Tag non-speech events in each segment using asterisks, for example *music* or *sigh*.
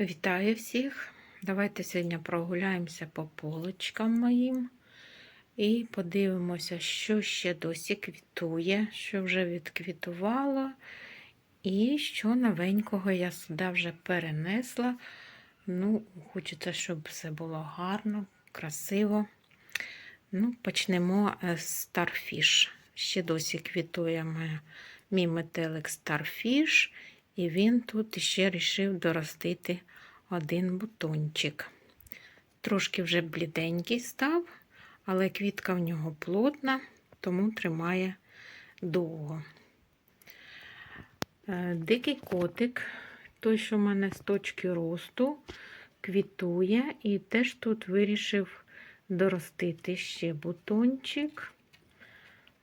Вітаю всіх! Давайте сьогодні прогуляємося по полочкам моїм і подивимося, що ще досі квітує, що вже відквітувало, і що новенького я сюди вже перенесла. Ну, Хочеться, щоб все було гарно, красиво. Ну, Почнемо з Starfish. Ще досі квітує мій метелик Starfish. І він тут ще вирішив доростити один бутончик. Трошки вже бліденький став, але квітка в нього плотна, тому тримає довго. Е, Дикий котик, той, що в мене з точки росту, квітує, і теж тут вирішив доростити ще бутончик.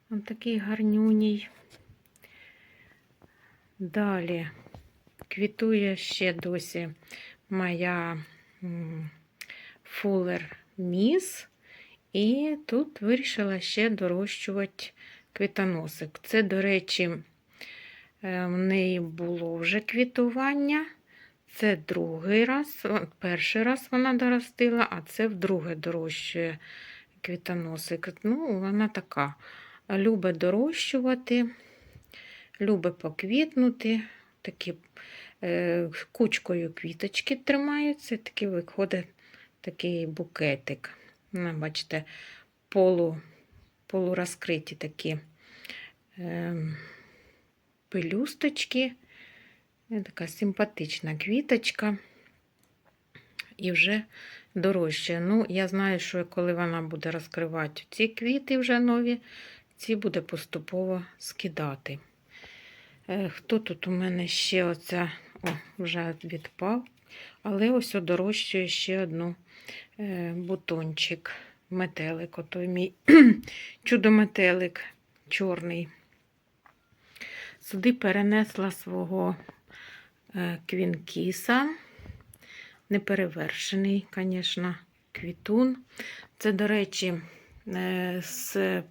Ось такий гарнюній. Далі квітує ще досі моя Fuller Miss. І тут вирішила ще дорощувати квітоносик. Це, до речі, в неї було вже квітування. Це другий раз, перший раз вона доростила, а це вдруге дорощує квітоносик. Ну, вона така любить дорощувати любить поквітнути, такі е, кучкою квіточки тримаються, такий виходить такий букетик. Ну, Бачите, полу, полурозкриті такі е, пелюсточки. Така симпатична квіточка. І вже дорожче. Ну, я знаю, що коли вона буде розкривати ці квіти вже нові, ці буде поступово скидати. Е, хто тут у мене ще оця, о, вже відпав, але ось дорощує ще одну е, бутончик, метелик, отой мій *clears throat* чудо-метелик чорний. Сюди перенесла свого е, квінкіса, неперевершений, звісно, квітун. Це, до речі, з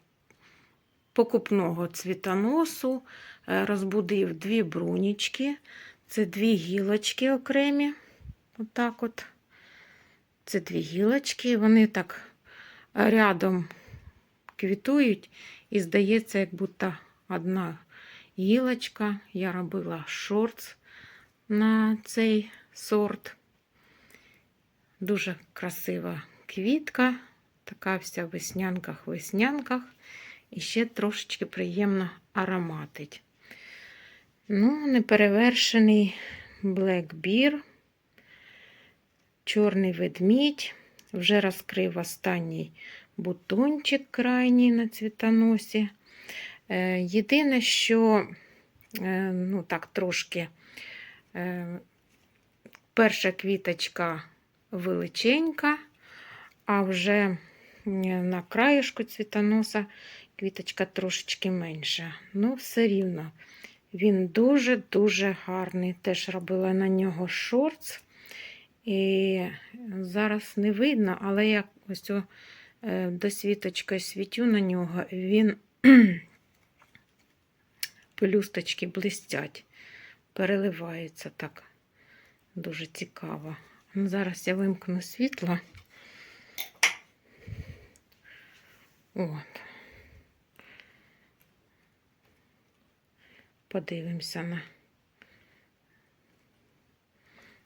покупного цвітоносу. Е, розбудив дві брунічки. Це дві гілочки окремі. Отак от. Це дві гілочки. Вони так рядом квітують, і здається, як будто одна гілочка. Я робила шортс на цей сорт. Дуже красива квітка, така вся в веснянках-веснянках. І ще трошечки приємно ароматить. Ну, неперевершений Bear, чорний ведмідь. Вже розкрив останній бутончик крайній на цвітоносі. Е, єдине, що, е, ну так, трошки е, перша квіточка величенька, а вже на краєшку цвітоноса квіточка трошечки менша. Ну, все рівно. Він дуже-дуже гарний. Теж робила на нього шортс. І зараз не видно, але я ось е, досвіточкою світю на нього, він *clears throat* пелюсточки блистять, переливається так. Дуже цікаво. Зараз я вимкну світло. От. Подивимося на.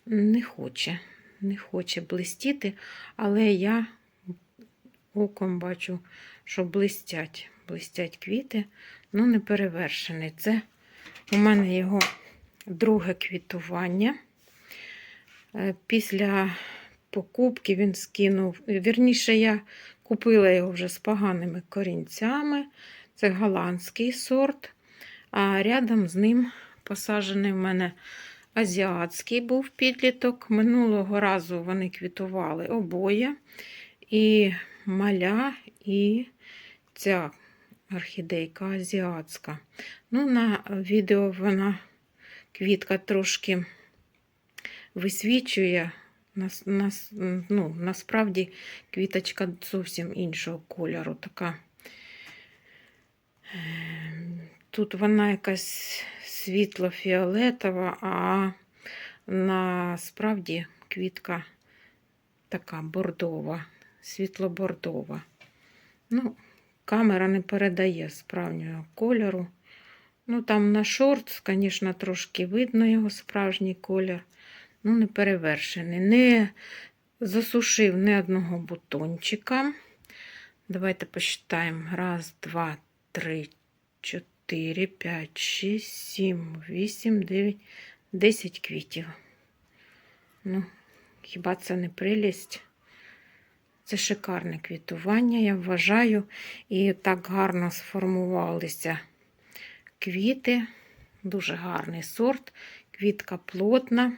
Не хоче, не хоче блистіти, але я оком бачу, що блистять, блистять квіти, ну не перевершений. Це у мене його друге квітування. Е, після покупки він скинув, вірніше, я купила його вже з поганими корінцями. Це голландський сорт. А рядом з ним посаджений в мене азіатський був підліток. Минулого разу вони квітували обоє. І маля, і ця орхідейка азіатська. Ну, На відео вона квітка трошки висвічує. Нас, нас, ну, Насправді квіточка зовсім іншого кольору. така Тут вона якась світло-фіолетова, а насправді квітка така бордова, світло-бордова. Ну, камера не передає справжнього кольору. Ну, там на шорт, звісно, трошки видно його справжній колір. Ну, не перевершений. Не засушив ні одного бутончика. Давайте посчитаємо. Раз, два, три, чотири, п'ять, шість, сім, вісім, дев'ять, десять квітів. Ну, хіба це не прелість? Це шикарне квітування, я вважаю. І так гарно сформувалися квіти. Дуже гарний сорт. Квітка плотна.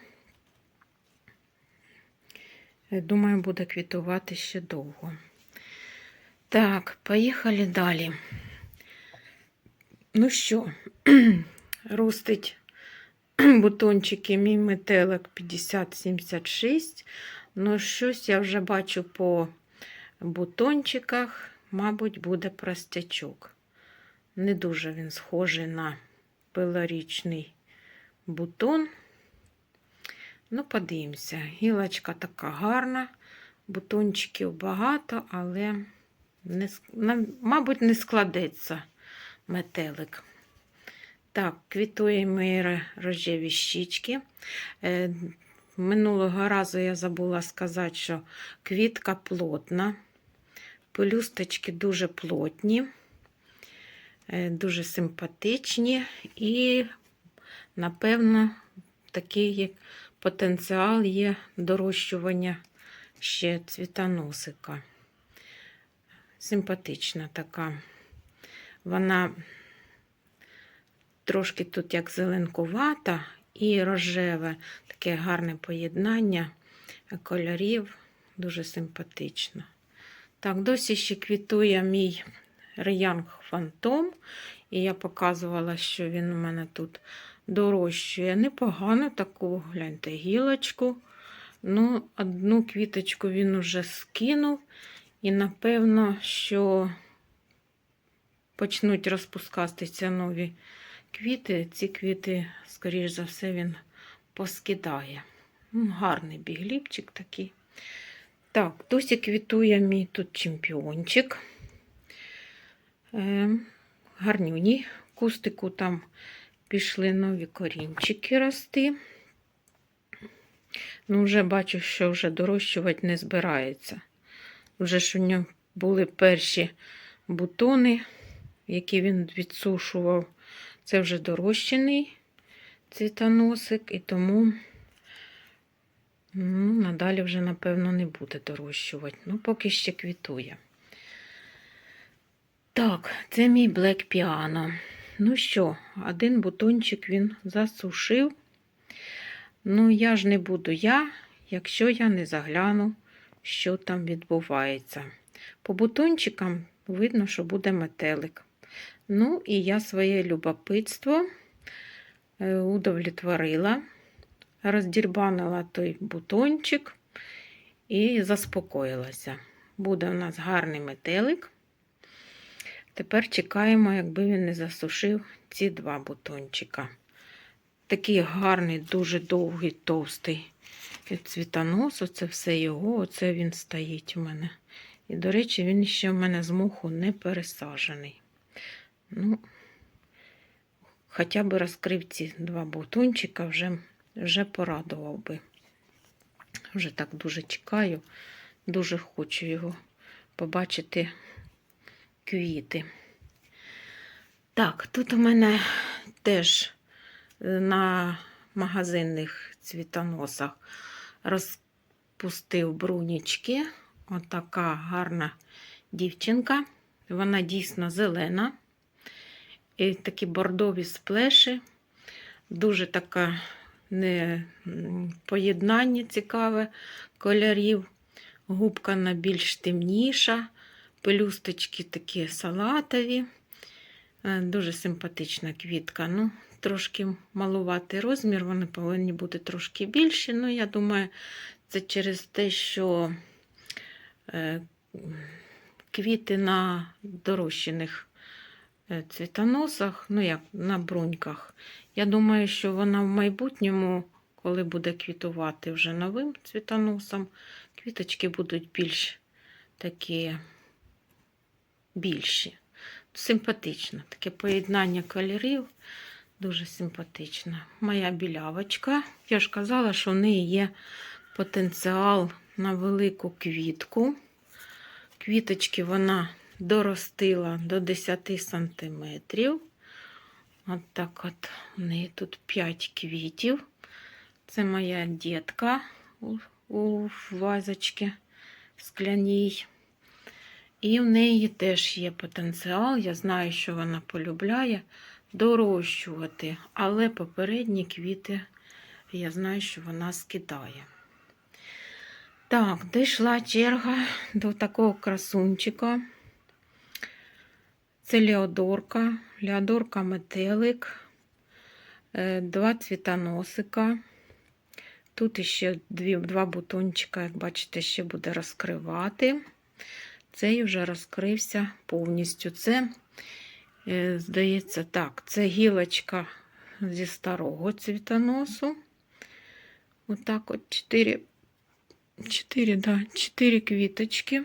Думаю, буде квітувати ще довго. Так, поїхали далі. Ну що, *clears throat* ростить *clears throat* бутончики мій метелик 50-76. Ну, щось я вже бачу по бутончиках, мабуть, буде простячок. Не дуже він схожий на пилорічний бутон. Ну, подивимося. Гілочка така гарна, бутончиків багато, але, не, мабуть, не складеться метелик. Так, квітує мої рожеві щічки. Е, Минулого разу я забула сказати, що квітка плотна, пелюсточки дуже плотні, е, дуже симпатичні і, напевно, такий потенціал є дорощування ще цвітоносика. Симпатична така. Вона трошки тут як зеленкувата і рожеве, таке гарне поєднання кольорів, дуже симпатично. Так, досі ще квітує мій Реянг Фантом, і я показувала, що він у мене тут дорощує непогано таку, гляньте, гілочку. Ну, одну квіточку він уже скинув, і напевно, що почнуть розпускатися нові квіти. Ці квіти, скоріш за все, він поскидає. Ну, гарний бігліпчик такий. Так, досі квітує мій тут чемпіончик. Е, гарнюні. Кустику там пішли нові корінчики рости. Ну, вже бачу, що вже дорощувати не збирається. Вже ж у нього були перші бутони, які він відсушував. Це вже дорощений цвітоносик, і тому ну, надалі вже, напевно, не буде дорощувати. Ну, поки ще квітує. Так, це мій Black Piano. Ну що, один бутончик він засушив. Ну, я ж не буду я, якщо я не загляну, що там відбувається. По бутончикам видно, що буде метелик. Ну, і я своє любопитство е, удовлетворила, роздірбанила той бутончик і заспокоїлася. Буде у нас гарний метелик. Тепер чекаємо, якби він не засушив ці два бутончика. Такий гарний, дуже довгий, товстий цвітонос. Оце все його, оце він стоїть у мене. І, до речі, він ще в мене з моху не пересаджений. Ну, хоча б розкрив ці два бутончика, вже, вже порадував би. Вже так дуже чекаю, дуже хочу його побачити квіти. Так, тут у мене теж е, на магазинних цвітоносах розпустив брунічки. Отака гарна дівчинка. Вона дійсно зелена. І такі бордові сплеші. Дуже така не поєднання цікаве кольорів. Губка на більш темніша, пелюсточки такі салатові. Е, Дуже симпатична квітка. Ну, трошки малуватий розмір, вони повинні бути трошки більші. Ну, я думаю, це через те, що е, квіти на дорощених цвітоносах, ну як на бруньках. Я думаю, що вона в майбутньому, коли буде квітувати вже новим цвітоносом, квіточки будуть більш такі більші. Симпатично. Таке поєднання кольорів. Дуже симпатично. Моя білявочка. Я ж казала, що в неї є потенціал на велику квітку. Квіточки вона доростила до 10 сантиметрів. От так от у неї тут 5 квітів. Це моя дітка у, у вазочці скляній. І в неї теж є потенціал. Я знаю, що вона полюбляє дорощувати, але попередні квіти я знаю, що вона скидає. Так, дійшла черга до такого красунчика. Це Леодорка, Леодорка метелик, е, два цвітоносика. Тут ще дві, два бутончика, як бачите, ще буде розкривати. Цей вже розкрився повністю. Це, е, здається, так, це гілочка зі старого цвітоносу. Отак от 4, 4, да, 4 квіточки.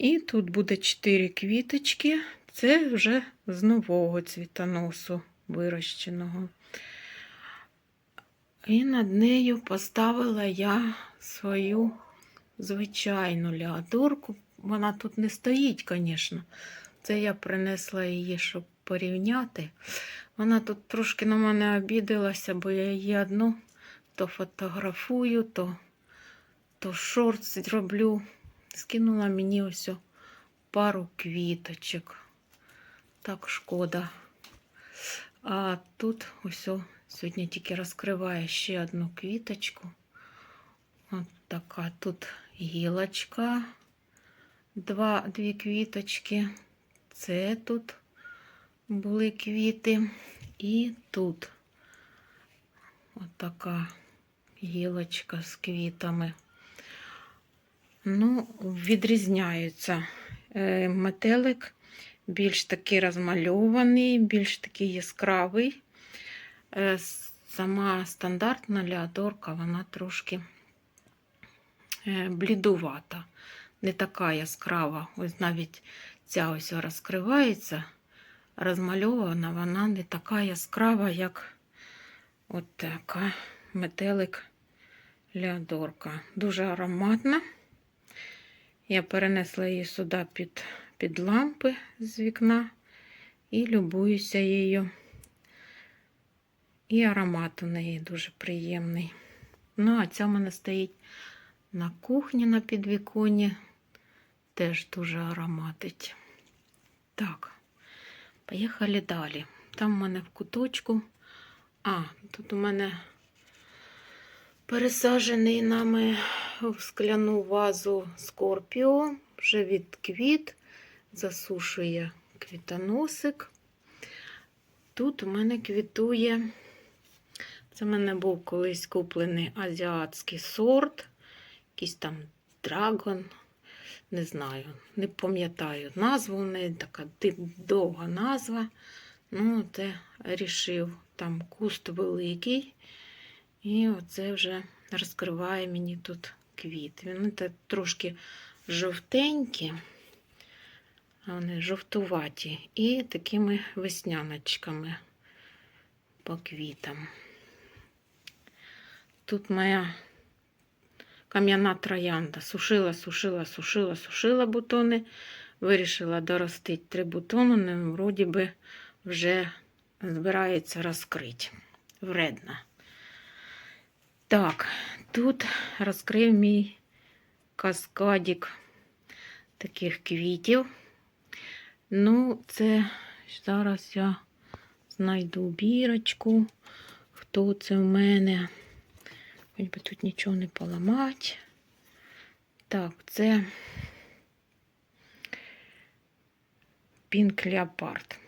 І тут буде 4 квіточки. Це вже з нового цвітоносу вирощеного. І над нею поставила я свою звичайну леодорку. Вона тут не стоїть, звісно. Це я принесла її, щоб порівняти. Вона тут трошки на мене обідалася, бо я її одну то фотографую, то, то шорт зроблю. Скинула мені ось пару квіточок. Так шкода. А тут ось сьогодні тільки розкриває ще одну квіточку. От така тут гілочка, два, дві квіточки. Це тут були квіти. І тут от така гілочка з квітами. Ну, відрізняються. Е, Метелик більш такий розмальований, більш такий яскравий. Е, Сама стандартна леодорка, вона трошки е, блідувата, не така яскрава. Ось навіть ця ось розкривається, розмальована, вона не така яскрава, як от така метелик леодорка. Дуже ароматна. Я перенесла її сюди під, під лампи з вікна і любуюся її. І аромат у неї дуже приємний. Ну, а ця в мене стоїть на кухні на підвіконні. Теж дуже ароматить. Так, поїхали далі. Там у мене в куточку. А, тут у мене пересаджений нами в скляну вазу Скорпіо, вже від квіт, засушує квітоносик. Тут у мене квітує, це в мене був колись куплений азіатський сорт, якийсь там драгон, не знаю, не пам'ятаю назву, у неї така довга назва. Ну, це рішив, там куст великий. І оце вже розкриває мені тут квіт. Так трошки жовтенькі, а вони жовтуваті, і такими весняночками по квітам. Тут моя кам'яна троянда. Сушила, сушила, сушила, сушила бутони. Вирішила доростити три бутони, вроді би вже збирається розкрити. Вредна. Так, тут розкрив мій каскадик таких квітів. Ну, це зараз я знайду бірочку. Хто це в мене? Хоч би тут нічого не поламати. Так, це Пінк Леопард.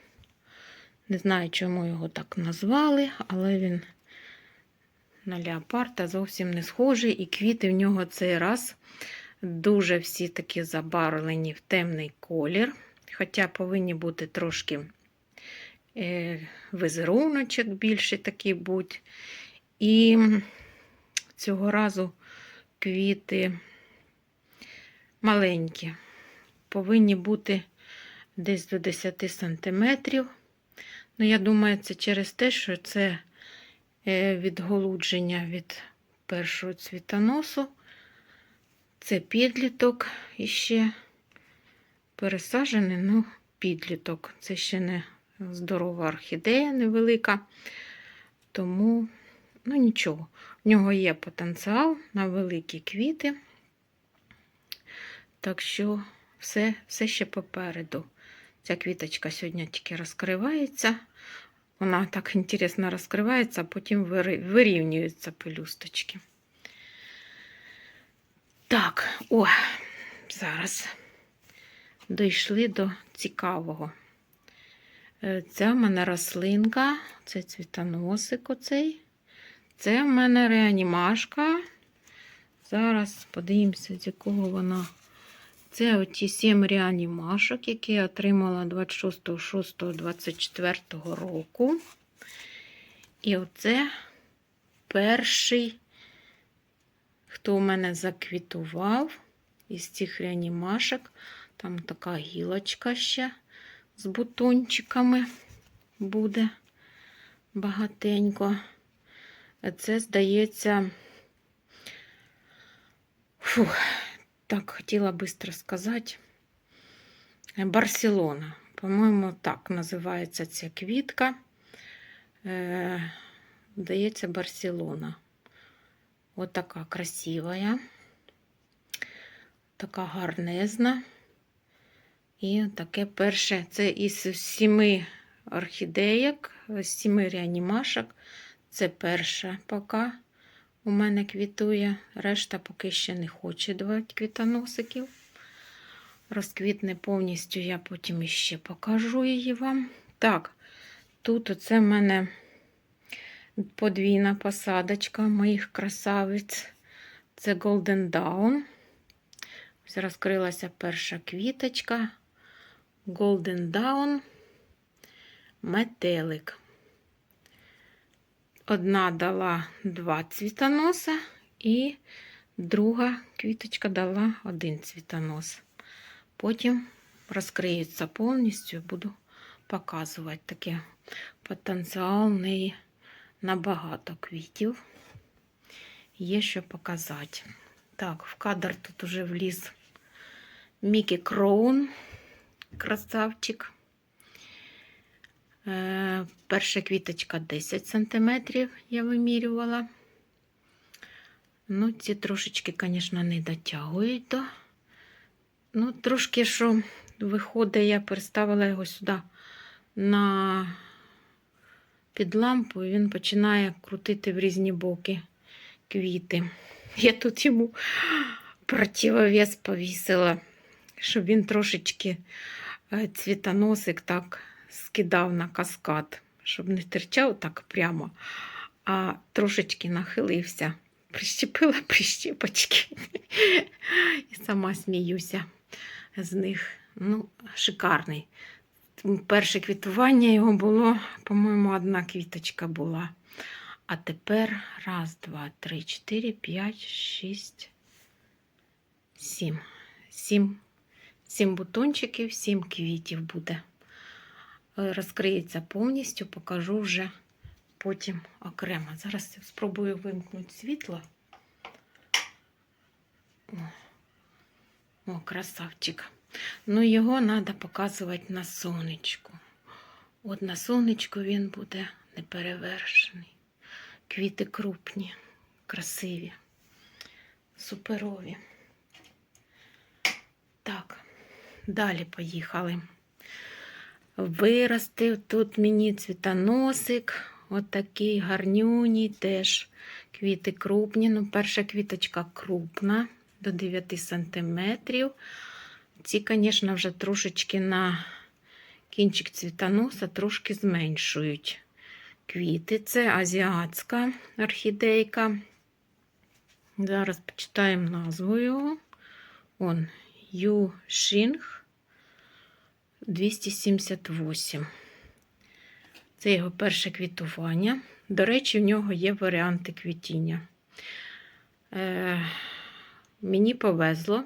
Не знаю, чому його так назвали, але він на леопарда зовсім не схожий, і квіти в нього цей раз дуже всі такі забарвлені в темний колір. Хоча повинні бути трошки е, візеруночок більше такий будь. І цього разу квіти маленькі, повинні бути десь до 10 сантиметрів. Ну, я думаю, це через те, що це відголудження від першого цвітоносу. Це підліток іще пересаджений, ну, підліток. Це ще не здорова орхідея невелика. Тому, ну нічого, в нього є потенціал на великі квіти. Так що все, все ще попереду. Ця квіточка сьогодні тільки розкривається. Вона так інтересно розкривається, а потім вирівнюються пелюсточки. Так, о, зараз дійшли до цікавого. Е, Це в мене рослинка, це цвітоносик оцей. Це в мене реанімашка. Зараз подивимося, з якого вона. Це оті 7 реанімашок, які я отримала 26.06.24 року. І оце перший, хто у мене заквітував із цих реанімашок. Там така гілочка ще з бутончиками буде багатенько. Це, здається, фух, так хотіла швидко сказати. Барселона. По-моєму, так називається ця квітка. Е, Здається, Барселона. Ось така красива, така гарнезна. І таке перше, це із сіми орхідеєк, з сіми реанімашок. Це перша поки у мене квітує. Решта поки ще не хоче давати квітоносиків. Розквітне повністю, я потім іще покажу її вам. Так, тут оце в мене подвійна посадочка моїх красавиць. Це Golden Dawn. Ось розкрилася перша квіточка. Golden Dawn, метелик. Одна дала два цвітоноса, і друга квіточка дала один цвітонос. Потім розкриється повністю, буду показувати таке потенціал в неї на квітів. Є що показати. Так, в кадр тут уже вліз Мікі Кроун, красавчик. Е, перша квіточка 10 см я вимірювала. Ну, ці трошечки, звісно, не дотягують до. Ну, трошки, що виходить, я переставила його сюди на під лампу, і він починає крутити в різні боки квіти. Я тут йому противовес повісила, щоб він трошечки е, цвітоносик так скидав на каскад, щоб не терчав так прямо, а трошечки нахилився. *laughs* Прищепила прищепочки. *laughs* І сама сміюся з них. Ну, шикарний. Перше квітування його було, по-моєму, одна квіточка була. А тепер раз, два, три, чотири, п'ять, шість, сім. Сім, сім бутончиків, сім квітів буде. Е, Розкриється повністю, покажу вже потім окремо. Зараз спробую вимкнути світло. О, О красавчик. Ну, його треба показувати на сонечку. От на сонечку він буде неперевершений. Квіти крупні, красиві, суперові. Так, далі поїхали. Виростив тут мені цвітоносик, отакий гарнюній теж. Квіти крупні. Ну, перша квіточка крупна, до 9 сантиметрів. Ці, звісно, вже трошечки на кінчик цвітоноса трошки зменшують квіти. Це азіатська орхідейка. Зараз почитаємо назву його. Он Ю Шинг 278. Це його перше квітування. До речі, в нього є варіанти квітіння. Е, мені повезло.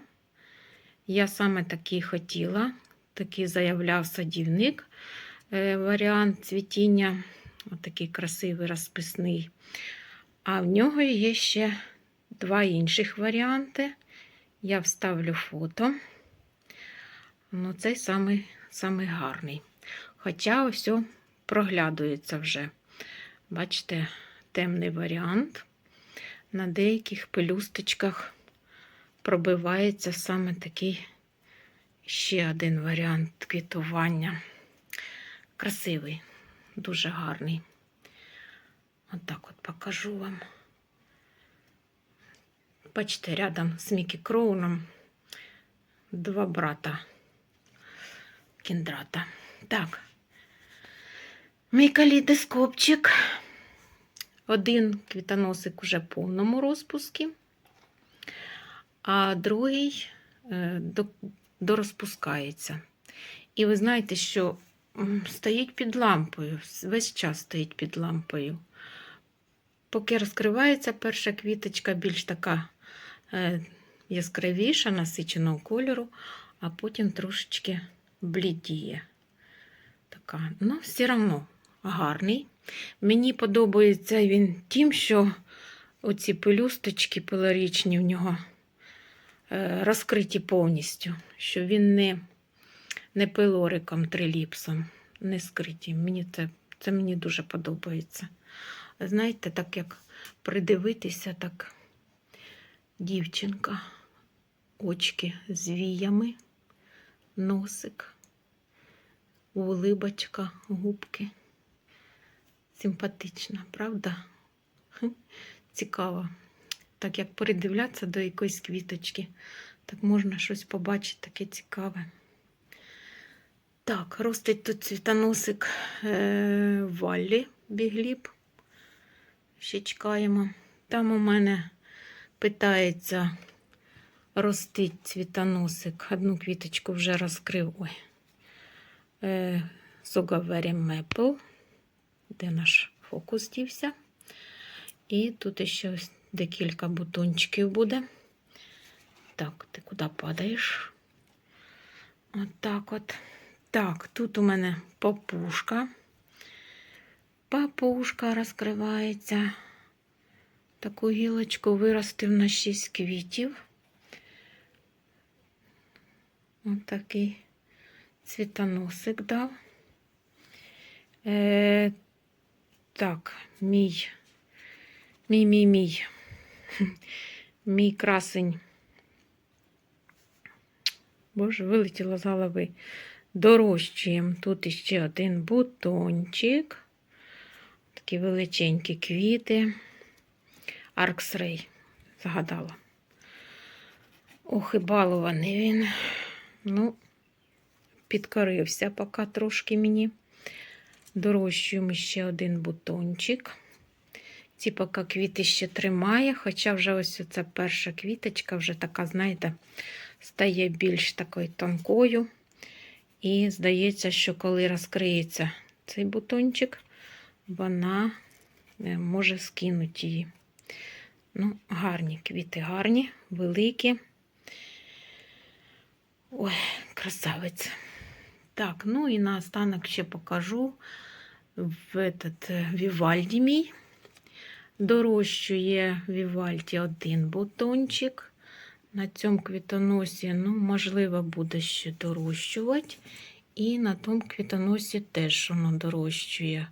Я саме такий хотіла, такий заявляв садівник. Е, варіант цвітіння, отакий красивий, розписний. А в нього є ще два інших варіанти. Я вставлю фото. Ну, цей самий, самий гарний. Хоча ось проглядується вже. Бачите, темний варіант. На деяких пелюсточках пробивається саме такий ще один варіант квітування. Красивий, дуже гарний. Отак от покажу вам. Бачите, рядом з Мікі Кроуном два брата кіндрата. Так, мій калейдоскопчик. Один квітоносик уже в повному розпуску, а другий е, дорозпускається. І ви знаєте, що стоїть під лампою, весь час стоїть під лампою. Поки розкривається перша квіточка, більш така е, яскравіша, насиченого кольору, а потім трошечки блідіє. Така, ну, все одно гарний. Мені подобається він тим, що оці пелюсточки пилорічні в нього е, розкриті повністю, що він не, не пилориком, триліпсом, не скриті. Мені це, це мені дуже подобається. Знаєте, так як придивитися, так дівчинка, очки з віями, носик, улибочка, губки. Симпатична, правда? *laughs* Цікаво. Так як передивлятися до якоїсь квіточки, так можна щось побачити таке цікаве. Так, ростить тут цвітоносик е- Валлі Бігліб. Ще чекаємо. Там у мене питається ростить цвітоносик. Одну квіточку вже розкрив. Ой. Е, Согавері Мепл. Де наш фокус дівся? І тут ще ось декілька бутончиків буде. Так, ти куди падаєш? От так от. Так, тут у мене папушка. Папушка розкривається. Таку гілочку виростив на 6 квітів. Ось такий цвітоносик дав. Е, так, мій, мій, мій, мій, *laughs* мій красень. Боже, вилетіло з голови. Дорощуємо. Тут іще один бутончик. Такі величенькі квіти. Арксрей. Загадала. Ох, і балований він. Ну, підкорився поки трошки мені. Дорощуємо ще один бутончик. Ці поки квіти ще тримає, хоча вже ось ця перша квіточка вже така, знаєте, стає більш такою тонкою. І здається, що коли розкриється цей бутончик, вона е, може скинути її. Ну, гарні квіти, гарні, великі. Ой, красавець. Так, ну і наостанок ще покажу в этот е, Вівальді мій. Дорощує Вівальді один бутончик. На цьому квітоносі, ну, можливо, буде ще дорощувати. І на тому квітоносі теж воно дорощує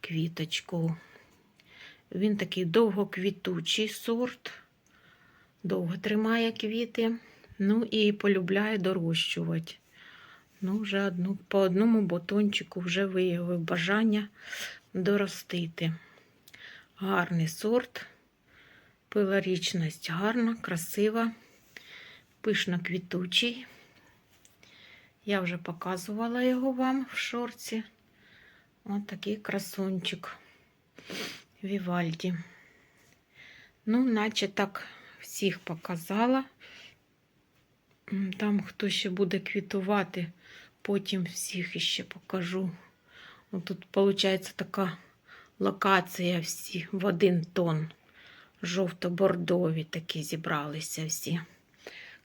квіточку. Він такий довгоквітучий сорт, довго тримає квіти. Ну і полюбляє дорощувати. Ну, вже одну, по одному бутончику вже виявив бажання доростити. Гарний сорт, пилорічність гарна, красива, пишно квітучий. Я вже показувала його вам в шорці. Ось такий красунчик Вівальді. Ну, наче так всіх показала. Там хто ще буде квітувати, потім всіх іще покажу. Тут, виходить, така локація всі в один тон. Жовто-бордові такі зібралися всі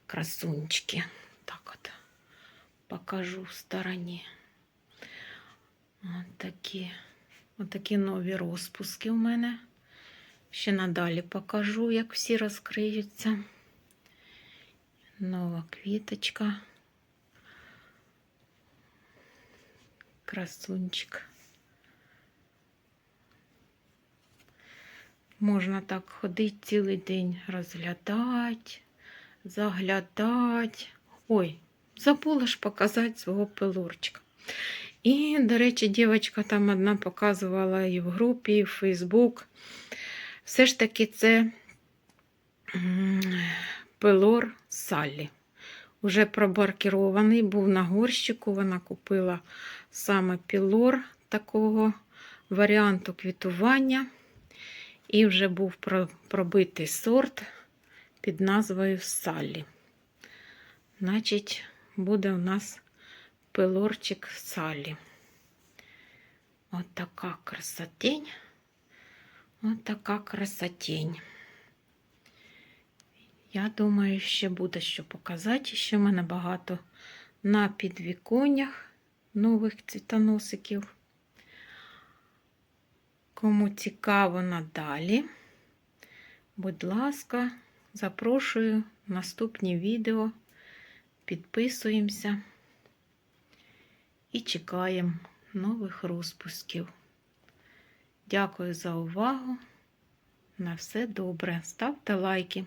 красунчики. Так от покажу в стороні. От от такі нові розпуски в мене. Ще надалі покажу, як всі розкриються. Нова квіточка. Красунчик. Можна так ходити цілий день, розглядати, заглядати. Ой, забула ж показати свого пилорчика. І, до речі, дівчинка там одна показувала і в групі, і в Фейсбук. Все ж таки це пилор Саллі. Уже пробаркірований, був на горщику. Вона купила саме пілор такого варіанту квітування. І вже був пробитий сорт під назвою Саллі. Значить, буде у нас пилорчик Саллі. От така красотень. От така красотень. Я думаю, ще буде що показати. Ще в мене багато на підвіконнях нових цвітоносиків. Кому цікаво надалі, будь ласка, запрошую наступні відео. Підписуємося і чекаємо нових розпусків. Дякую за увагу. На все добре. Ставте лайки.